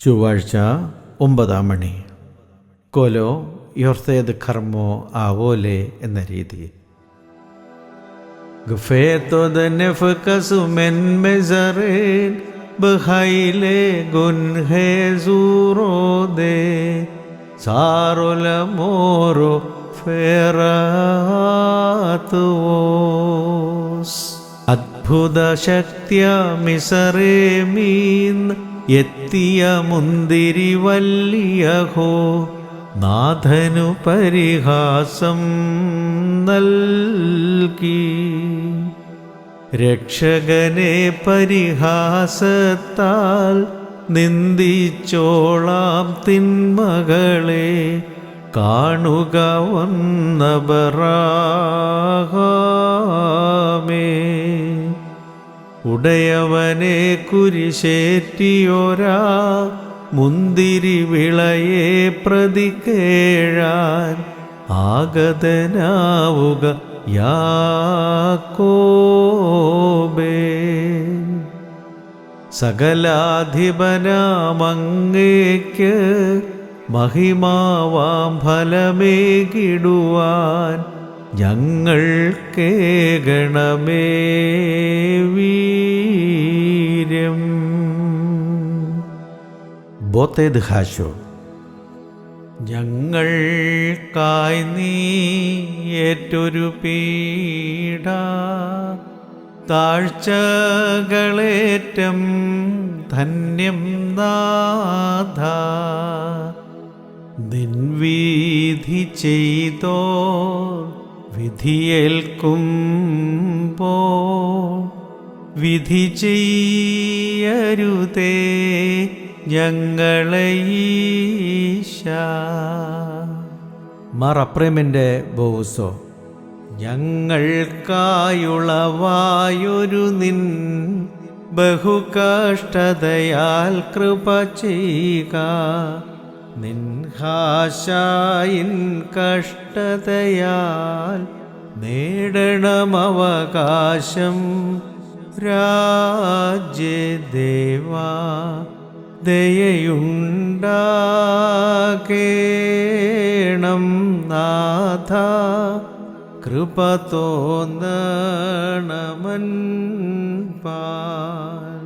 ചൊവ്വാഴ്ച ഒമ്പതാം മണി കോലോ യോർത്തേത് കർമ്മോ ആവോലെ എന്ന രീതി ഗഫേത്തോ ദനഫകസു മെൻ മെസറേൻ ബഹൈലെ ഗുൻഹേ സൂറോദേ സാറുല മോറോ ഫെറാത്തുവോസ് അത്ഭുത ശക്തിയ മിസറേമീൻ എത്തിയ മുന്തിരി വല്ലിയഹോ നാഥനു പരിഹാസം നൽകി. രക്ഷകനെ പരിഹാസത്താൽ നിന്ദിച്ചോളാം തിന്മകളെ കാണുക ഒന്നബറാഹാമേ ഉടയവനെ കുരിശേറ്റിയോരാ മുന്തിരി വിളയെ പ്രതി കേഴാൻ ആഗതനാവുക യാക്കോബേ. സകലാധിപനാമങ്ങേക്ക് മഹിമാവാം ഫലമേകിടുവാൻ ഞങ്ങൾ കേകണമേ വീര്യം. ബോത്തേത് ഹാശോ ഞങ്ങൾക്കായി നീ ഏറ്റൊരു പീഡ. താഴ്ചകളേറ്റം ധന്യം നാഥ. നിൻവീധി ചെയ്തോ വിധിയേൽക്കുമ്പോ വിധി ചെയ്യരുതേ ഞങ്ങളെ ഈശ. ബോസോ ഞങ്ങൾക്കായുളവായൊരു നിൻ ബഹുകഷ്ടതയാൽ കൃപ ചെയ്യുക. നിൻഹാശായിൻ കഷ്ടതയാൽ നേടണമവകാശം രാജ്യദേവാ ദയയുണ്ടാകേണം നാഥ കൃപ തോന്നണമൻ പാൽ.